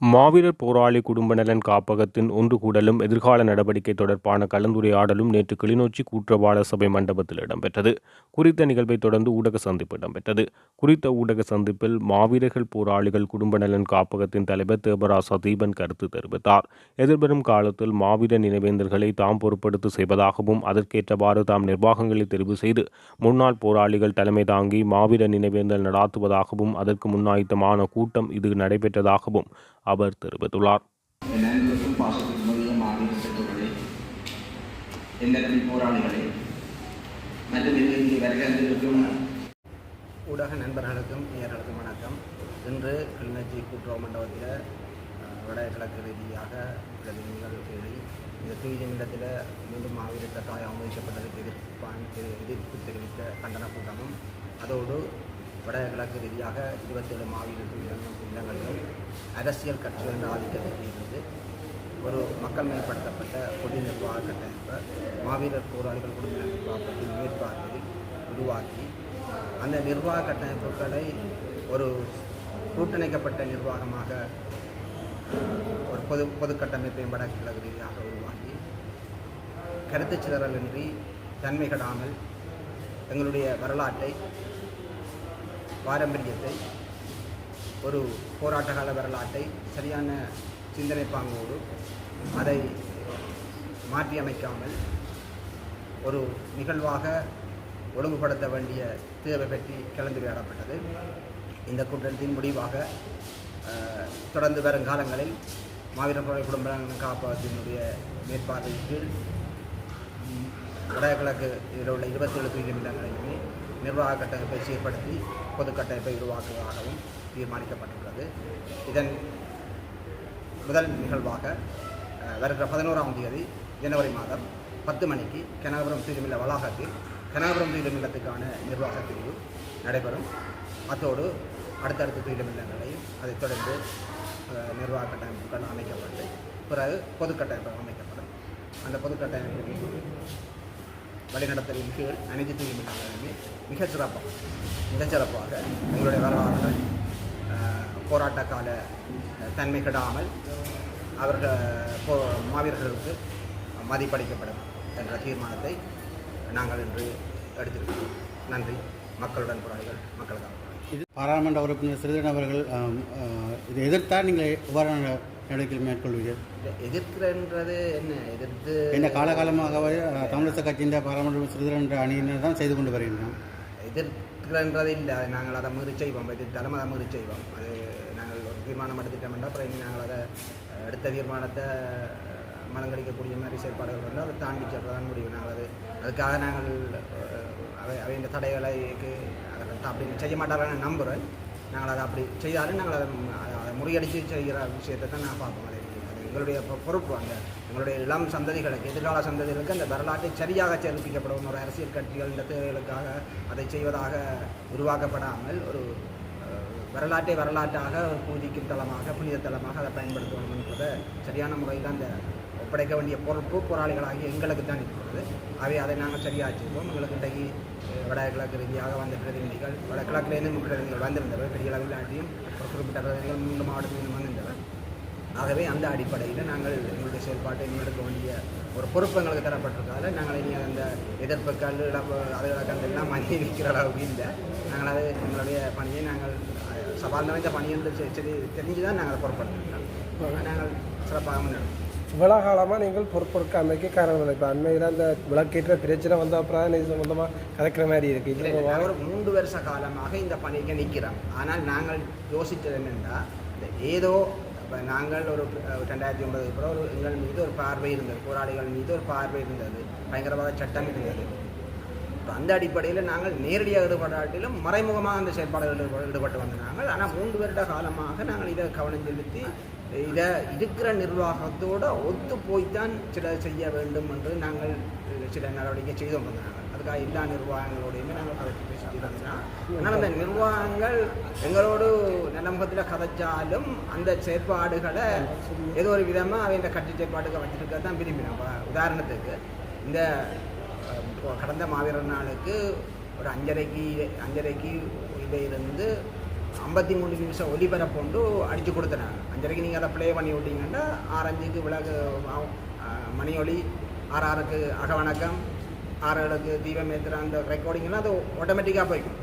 மாவீரர் போராளி குடும்ப நலன் காப்பகத்தின் ஒன்று கூடலும் எதிர்கால நடவடிக்கை தொடர்பான கலந்துரையாடலும் நேற்று கிளிநொச்சி கூற்றவாள சபை மண்டபத்தில் இடம்பெற்றது. குறித்த நிகழ்வை தொடர்ந்து ஊடக சந்திப்பு இடம்பெற்றது. குறித்த ஊடக சந்திப்பில் மாவீரர்கள் போராளிகள் குடும்ப நலன் காப்பகத்தின் தலைவர் தேவராசா தீபன் கருத்து தெரிவித்தார். எதிர்வரும் காலத்தில் மாவீர நினைவேந்தர்களை தாம் பொறுப்படுத்தி செய்வதாகவும் அதற்கேற்றவாறு தாம் நிர்வாகங்களை தெரிவு செய்து முன்னாள் போராளிகள் தலைமை தாங்கி மாவீர நினைவேந்தல் நடாத்துவதாகவும் அதற்கு முன்னாயத்தமான கூட்டம் இது நடைபெற்றதாகவும் அவர் தெரிவித்துள்ளார். ஊடக நண்பர்களுக்கும் நேர்களுக்கும் வணக்கம். இன்று கிளிநொச்சி கூட்டுறவு மண்டபத்தில் வடகிழக்கு ரீதியாக பிரதிநிதிகள் தேடி இந்த தூய நிலத்தில் மீண்டும் மாவீர தாய் அமைக்கப்பட்டதற்கு எதிர்ப்பான் எதிர்ப்பு தெரிவித்த கண்டன கூட்டமும் அதோடு வடகிழக்கு ரீதியாக இருபத்தேழு மாவீரர்கள் இல்லங்கள் இல்லங்களிலும் அரசியல் கட்சிகளின் ஆதிக்கத்தில் இருந்து ஒரு மக்கள் மேம்படுத்தப்பட்ட பொது நிர்வாக கட்டமைப்பை மாவீரர் போராளிகள் குடும்ப நிர்வாகத்தின் மேற்பார்வையில் உருவாக்கி அந்த நிர்வாக கட்டமைப்புகளை ஒரு கூட்டணிக்கப்பட்ட நிர்வாகமாக ஒரு பொது பொது கட்டமைப்பையும் வடகிழக்கு ரீதியாக உருவாக்கி கருத்து சிதறலின்றி தன்மை கெடாமல் எங்களுடைய வரலாற்றை பாரம்பரியத்தை ஒரு போராட்ட கால வரலாற்றை சரியான சிந்தனை பாங்கோடு அதை மாற்றியமைக்காமல் ஒரு நிகழ்வாக ஒழுங்குபடுத்த வேண்டிய தேவை பற்றி கலந்துரையாடப்பட்டது இந்த கூட்டத்தின் முடிவாக தொடர்ந்து வரும் காலங்களில் மாவீரர் புரட்சி குடும்ப காப்பகத்தினுடைய மேற்பார்வையின் கீழ் வடகிழக்கு இதில் உள்ள இருபத்தேழு துயில் நிர்வாக கட்டமைப்பை சீர்படுத்தி பொது கட்டமைப்பை உருவாக்குவதாகவும் தீர்மானிக்கப்பட்டுள்ளது. இதன் முதல் நிகழ்வாக வருகிற பதினோராம் தேதி ஜனவரி மாதம் பத்து மணிக்கு கனகபுரம் தீர்மில்ல வளாகத்தில் கனகபுரம் தீர்மில்லத்துக்கான நிர்வாக பிரிவு நடைபெறும். அத்தோடு அடுத்தடுத்த தீர்மில்லங்களையும் அதைத் தொடர்ந்து நிர்வாக கட்டமைப்புகள் அமைக்கப்பட்டு பிறகு பொது கட்டமைப்பு அமைக்கப்படும். அந்த பொது கட்டமைப்பு வழிநடத்தலின் கீழ் அனைத்து எல்லாமே மிகச்சிறப்பாக மிகச்சிறப்பாக எங்களுடைய வரலாறு போராட்ட கால தன்மை கெடாமல் அவர்கள் போ மாவீரர்களுக்கு மதிப்பளிக்கப்படும் என்ற தீர்மானத்தை நாங்கள் இன்று எடுத்திருக்கிறோம். நன்றி. மக்களுடன் போராளிகள் மக்களுக்காக இது பாராளுமன்ற உறுப்பினர் சிறிதன் அவர்கள் இதை எதிர்த்தால் நீங்கள் எவ்வாறான நடவடிக்கை மேற்கொள்வீர்கள். எதிர்க்கிறன்றது என்ன? எதிர்த்து இந்த காலகாலமாகவே தமிழக கட்சியின் பாராளுமன்ற சிறிதரன் என்ற அணியினர் தான் செய்து கொண்டு வருகின்றோம் எதிர்க்கிறன்றது இல்லை. நாங்கள் அதை மீறி செய்வோம். எதிர்த்தாலும் அதை மீறி செய்வோம். அது நாங்கள் ஒரு தீர்மானம் எடுத்துட்டோம்னா அப்புறம் இனி நாங்கள் அதை எடுத்த தீர்மானத்தை மலங்கடிக்கக்கூடிய மாதிரி செயற்பாடுகள் வந்து அதை தாண்டி செல்றதான் முடியும் நாங்கள் அது அதுக்காக நாங்கள் அவை அவை இந்த தடைகளைக்கு அதை அப்படி செய்ய மாட்டாங்கன்னு நம்புகிறேன் நாங்கள் அதை அப்படி செய்தாலும் நாங்கள் அதை முறியடிச்சு செய்கிற விஷயத்தை தான் நான் பார்ப்போம் அதை அது எங்களுடைய பொறுப்பு அந்த எங்களுடைய இளம் சந்ததிகளுக்கு எதிர்கால சந்ததிகளுக்கு அந்த வரலாற்றை சரியாக செலுத்திக்கப்படும் ஒரு அரசியல் கட்சிகள் இந்த தேவைகளுக்காக அதை செய்வதாக உருவாக்கப்படாமல் ஒரு வரலாற்றை வரலாற்றாக ஒரு பூஜிக்கும் தளமாக புனித தளமாக அதை பயன்படுத்தணும் என்பதை சரியான முறையில் அந்த ஒப்படைக்க வேண்டிய பொறுப்பு போராளிகளாகிய எங்களுக்கு தான் இருக்கிறது. அவை அதை நாங்கள் சரியாக செய்வோம். எங்களுக்கு இன்றைக்கு வடகிழக்கு ரீதியாக வந்த பிரதிநிதிகள் வடகிழக்கிலேருந்து பிரதிநிதிகள் வந்திருந்தவர். பெரிய அளவில் ஆட்டியும் ஒரு குறிப்பிட்ட பிரதிநிதிகள் மூன்று மாவட்டத்திலும் வந்திருந்தவர். ஆகவே அந்த அடிப்படையில் நாங்கள் எங்களுடைய செயல்பாட்டை முன்னெடுக்க வேண்டிய ஒரு பொறுப்பு எங்களுக்கு தரப்பட்டிருக்கால நாங்கள் இனி அந்த எதிர்ப்புகள் இழப்பு அதுகளை கண்டெல்லாம் மணி நிற்கிற அளவுக்கு இல்லை. நாங்கள் அதை எங்களுடைய பணியை நாங்கள் சவால் நிறைந்த பணி என்று செ- தெரிஞ்சு தான் நாங்கள் பொறுப்படுத்திருக்கோம். நாங்கள் சிறப்பாக முன்னெடுக்கோம் இவ்வளோ காலமாக நீங்கள் பொறுப்பொருட்காமைக்கு காரணம் இல்லை இப்போ அண்மையில் அந்த விளக்கேற்ற பிரச்சனை வந்த அப்புறம் தான் இது சம்மந்தமாக கதைக்கிற மாதிரி இருக்குது இல்லை, இது நாங்கள் ஒரு மூன்று வருஷ காலமாக இந்த பணிக்கு நிற்கிறோம் ஆனால் நாங்கள் யோசித்தது என்னென்னா இந்த ஏதோ இப்போ நாங்கள் ஒரு ரெண்டாயிரத்தி ஒன்பது அப்புறம் ஒரு எங்கள் மீது ஒரு பார்வை இருந்தது போராளிகள் மீது ஒரு பார்வை இருந்தது பயங்கரவாத சட்டம் இருந்தது. இப்போ அந்த அடிப்படையில் நாங்கள் நேரடியாக ஈடுபடாட்டிலும் மறைமுகமாக அந்த செயல்பாடுகளில் ஈடுபட்டு வந்த நாங்கள். ஆனால் மூன்று வருட காலமாக நாங்கள் இதை கவனம் செலுத்தி இதை இருக்கிற நிர்வாகத்தோடு ஒத்து போய்த்தான் சில செய்ய வேண்டும் என்று நாங்கள் சில நடவடிக்கை செய்து வந்தாங்க அதுக்காக எல்லா நிர்வாகங்களோடையுமே நாங்கள் கதைச்சு பேசிட்டு ஆனால் அந்த நிர்வாகங்கள் எங்களோடு நல்ல முகத்தில் கதைச்சாலும் அந்த செயற்பாடுகளை ஏதோ ஒரு விதமாக அவை இந்த கட்சி செயற்பாடுகள் வச்சுருக்க தான் விரும்பினோம். உதாரணத்துக்கு இந்த கடந்த மாவீரர் நாளுக்கு ஒரு அஞ்சரைக்கு அஞ்சரைக்கு இருந்து ஐம்பத்தி மூணு நிமிஷம் ஒலிபரப்பு வந்து அடித்து கொடுத்துனாங்க அஞ்சரைக்கு நீங்கள் அதை ப்ளே பண்ணி விட்டீங்கன்னா ஆறஞ்சுக்கு விளக்கு மணி ஒளி ஆறு ஆறுக்கு அகவணக்கம் ஆறு ஏழுக்கு தீபம் ஏற்றுற அந்த ரெக்கார்டிங்லாம் அது ஆட்டோமேட்டிக்காக போய்க்கும்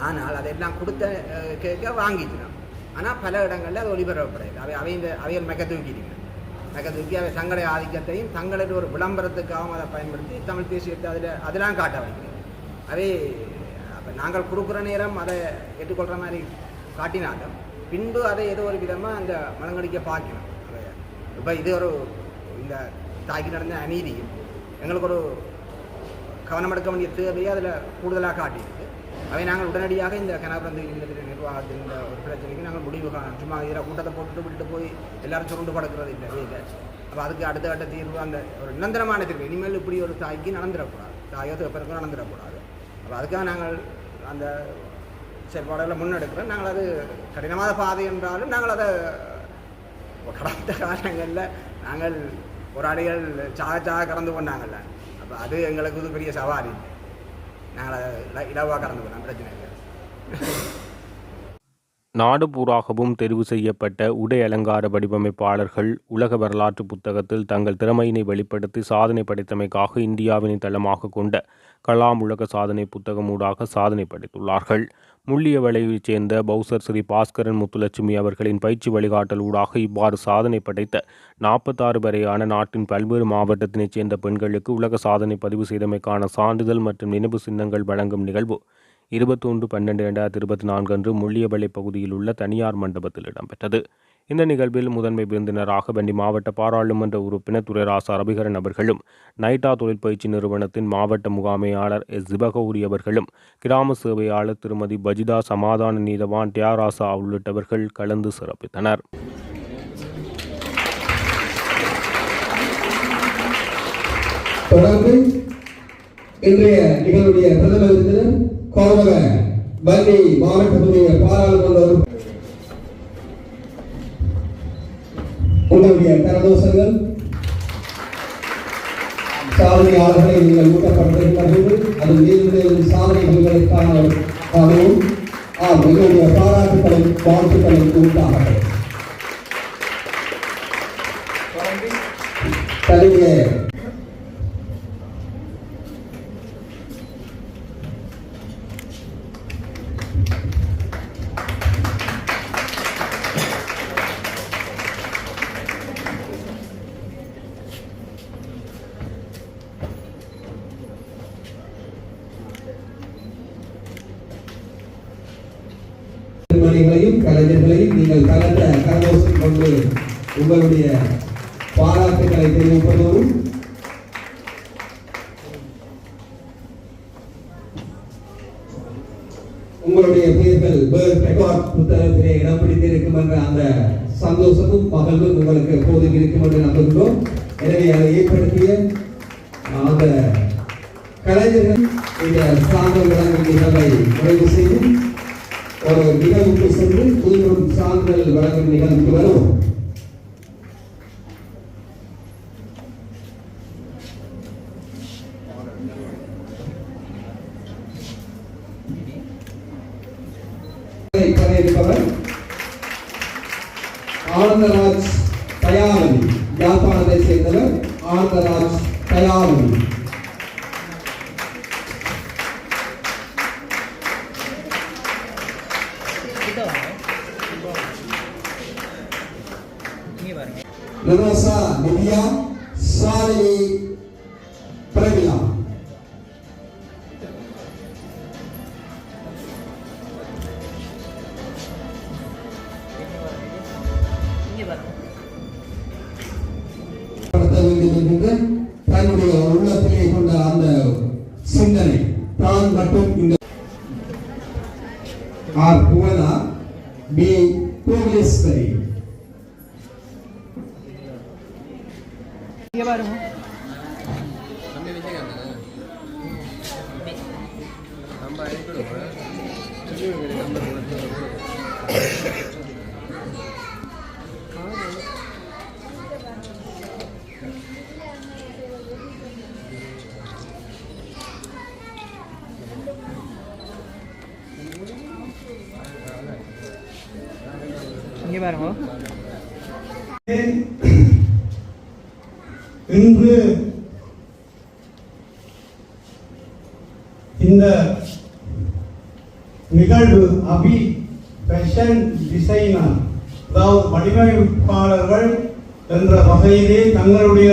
ஆனால் அதெல்லாம் கொடுத்த கேட்க வாங்கிக்கலாம் ஆனால் பல இடங்களில் அது ஒளிபரப்பப்படாது அவை அவை இந்த அவைகள் மெக்க தூக்கிடுங்க மெக்க தூக்கி அவை தங்களுடைய ஆதிக்கத்தையும் தங்களது ஒரு விளம்பரத்துக்காகவும் அதை பயன்படுத்தி தமிழ் தேசியத்தை அதில் அதெல்லாம் காட்ட வைக்கிறேன் அவை இப்போ நாங்கள் கொடுக்குற நேரம் அதை ஏற்றுக்கொள்கிற மாதிரி காட்டினாலும் பின்பு அதை ஏதோ ஒரு விதமாக அந்த மலங்கடிக்க பார்க்கணும் அதை இப்போ இது ஒரு இந்த தாக்கி நடந்த அநீதியும் எங்களுக்கு ஒரு கவனம் எடுக்க வேண்டிய தேவையை அதில் கூடுதலாக காட்டியிருக்கு. அவை நாங்கள் உடனடியாக இந்த கனகரந்து இல்லத்தின் நிர்வாகத்தின் இந்த ஒரு பிரச்சனைக்கு நாங்கள் முடிவு காண சும்மா இதில் கூட்டத்தை போட்டுட்டு விட்டுட்டு போய் எல்லாரும் சுருண்டு படுக்கிறது இல்லை இல்லை அப்போ அதுக்கு அடுத்த கட்ட தீர்வு அந்த ஒரு நிரந்தரமான தீர்வு. இனிமேல் இப்படி ஒரு தாய்க்கு நடந்துடக்கூடாது. தாயோ தகப்பனுக்கும் நடந்துடக்கூடாது. அப்போ அதுக்காக நாங்கள் அந்த செயற்பாடுகளை முன்னெடுக்கிறோம். நாங்கள் அது கடினமான பாதை என்றாலும் நாங்கள் அதை கடந்த காலங்களில் நாங்கள் போராளிகள் சாக சாக கடந்து கொண்டாங்கல்ல அப்போ அது எங்களுக்கு இது பெரிய சவாரி நாங்கள் அதை இல- இலவாக கடந்து கொண்டோம் பிரச்சனை இல்லை. நாடு பூராகவும் தெரிவு செய்யப்பட்ட உடை அலங்கார வடிவமைப்பாளர்கள் உலக வரலாற்று புத்தகத்தில் தங்கள் திறமையினை வெளிப்படுத்தி சாதனை படைத்தமைக்காக இந்தியாவினை தளமாக கொண்ட கலாம் உலக சாதனை புத்தகமூடாக சாதனை படைத்துள்ளார்கள். முள்ளியவளையைச் சேர்ந்த பௌசர் ஸ்ரீ பாஸ்கரன் முத்துலட்சுமி அவர்களின் பயிற்சி வழிகாட்டல் ஊடாக இவ்வாறு சாதனை படைத்த நாற்பத்தாறு வரையான நாட்டின் பல்வேறு மாவட்டத்தினைச் சேர்ந்த பெண்களுக்கு உலக சாதனை பதிவு செய்தமைக்கான சான்றிதழ் மற்றும் நினைவு சின்னங்கள் வழங்கும் நிகழ்வு இருபத்தொன்று பன்னெண்டு இரண்டாயிரத்தி இருபத்தி நான்கு அன்று முள்ளியவளை பகுதியில் உள்ள தனியார் மண்டபத்தில் இடம்பெற்றது. இந்த நிகழ்வில் முதன்மை விருந்தினராக வண்டி மாவட்ட பாராளுமன்ற உறுப்பினர் துரைராசா ரபிகரன் அவர்களும் நைட்டா தொழிற்பயிற்சி நிறுவனத்தின் மாவட்ட முகாமையாளர் எஸ். சிவகௌரி அவர்களும் கிராம சேவையாளர் திருமதி பஜிதா சமாதான நீதவான் தியாராசா உள்ளிட்டவர்கள் கலந்து சிறப்பித்தனர். தொடர்ந்து இன்றைய நிகழ்வுடைய பிரதம விருந்தினர் மாவட்டத்துடைய பாராளுமன்ற உங்களுடைய கரதோஷங்கள் சாதனையாளர்களை நீங்கள் ஊட்டப்பட்டிருக்கிறது அது நீங்களுடைய சாதனைகளுக்கான காரணம் ஆம் எங்களுடைய பாராட்டுக்களை வாழ்த்துக்களை உண்டாகட்டும் தன்னுடைய கொண்டு உங்களுடைய பாராட்டுகளை தெரிவிப்பதும் உங்களுடைய பெயர்கள் பேர்த் ரெக்கார்ட் புத்தகத்திலே இடம் பிடித்திருக்கும் என்ற அந்த சந்தோஷமும் மகளும் உங்களுக்கு எப்போதும் இருக்கும் என்று நம்புகிறோம் எனவே அதை ஏற்படுத்திய அந்த கலைஞர்கள் இந்த சாதல் வழங்கும் நிகழ்வை நிறைவு செய்யும். ஒரு நிகழ்வுக்கு சென்று தீவிரம் சான்றிதழ் வழங்கும் நிகழ்வுக்கு வருவோம். நிரோசா நித்யா சாலினி பிரமிளா தன்னுடைய உள்ளத்திலே கொண்ட அந்த சிந்தனை தான் மட்டும் இந்த ஆர் புவனா பி புவனேஸ்வரி. வருவோம் இந்த நிகழ்வு அபி ஃபேஷன் டிசைனர் அதாவது வடிவமைப்பாளர்கள் என்ற வகையிலே தங்களுடைய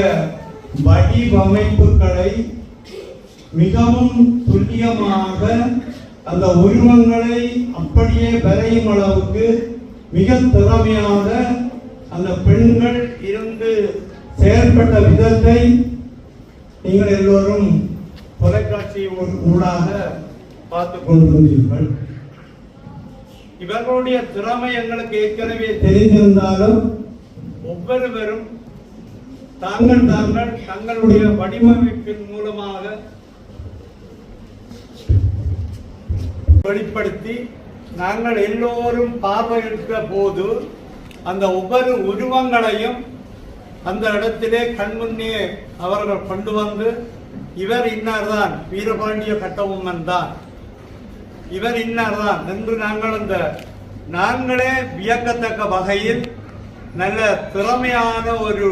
வடிவமைப்புகளை மிகவும் துல்லியமாக அந்த உருவங்களை அப்படியே வரையும் அளவுக்கு மிக திறமையாக அந்த பெண்கள் இருந்து செயல்பட்ட விதத்தை நீங்கள் எல்லோரும் தொலைக்காட்சி ஊடாக பார்த்து கொண்டிருந்தீர்கள் இவர்களுடைய திறமை எங்களுக்கு ஏற்கனவே தெரிந்திருந்தாலும் ஒவ்வொருவரும் தாங்கள் தாங்கள் தங்களுடைய வடிவமைப்பின் மூலமாக வெளிப்படுத்தி நாங்கள் எல்லோரும் பார்வையிட்ட போது அந்த ஒவ்வொரு உருவங்களையும் அந்த இடத்திலே கண்முன்னே அவர்கள் கொண்டு வந்து இவர் இன்னார்தான்? வீரபாண்டிய கட்டபொம்மன் தான் இவர் இன்னார்தான்? என்று நாங்கள் அந்த நாங்களே வியக்கத்தக்க வகையில் நல்ல திறமையான ஒரு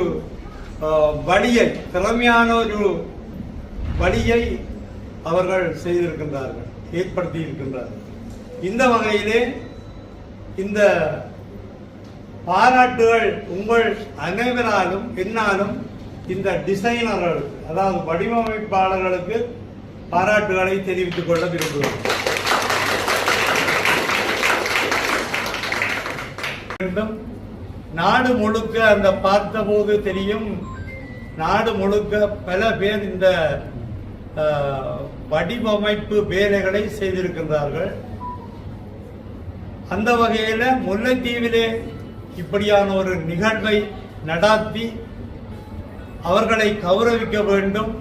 வழியை திறமையான ஒரு வழியை அவர்கள் செய்திருக்கின்றார்கள் ஏற்படுத்தி இருக்கின்றார்கள் இந்த வகையிலே இந்த பாராட்டுகள் உங்கள் அனைவராலும் என்னாலும் இந்த டிசைனர்களுக்கு அதாவது வடிவமைப்பாளர்களுக்கு பாராட்டுகளை தெரிவித்துக் கொள்ள விரும்புகிறோம். நாடு முழுக்க அந்த பார்த்தபோது தெரியும் நாடு முழுக்க பல பேர் இந்த வடிவமைப்பு வேலைகளை செய்திருக்கின்றார்கள். அந்த வகையில் முல்லைத்தீவிலே இப்படியான ஒரு நிகழ்வை நடாத்தி அவர்களை கௌரவிக்க வேண்டும்.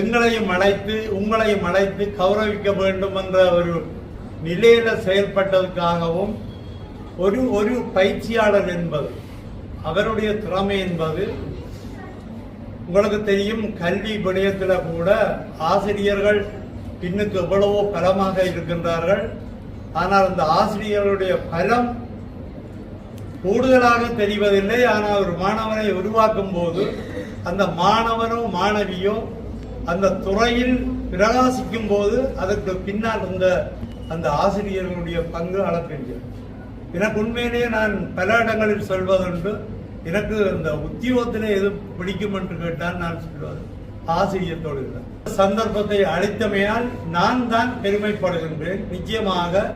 எங்களையும் அழைத்து உங்களையும் அழைத்து கௌரவிக்க வேண்டும் என்ற ஒரு நிலையில செயல்பட்டதுக்காகவும் ஒரு ஒரு பயிற்சியாளர் என்பது அவருடைய திறமை என்பது உங்களுக்கு தெரியும் கல்வி விடயத்தில் கூட ஆசிரியர்கள் பின்னுக்கு எவ்வளவோ பலமாக இருக்கின்றார்கள். ஆனால் அந்த ஆசிரியர்களுடைய பலம் கூடுதலாக தெரிவதில்லை ஆனால் ஒரு மாணவனை உருவாக்கும் போது அந்த மாணவனோ மாணவியோ அந்த துறையில் பிரகாசிக்கும் போது அதற்கு பின்னால் இருந்த அந்த ஆசிரியர்களுடைய பங்கு அளப்பெறுகிறது எனக்கு உண்மையிலேயே நான் பல இடங்களில் சொல்வதுண்டு எனக்கு அந்த உத்தியோகத்தில் எது பிடிக்கும் என்று கேட்டால் நான் சொல்வது ஆசிரியத்தோடு தொழில் சந்தர்ப்பத்தை அளித்தமையால் நான் தான் பெருமைப்படுகின்றேன். நிச்சயமாக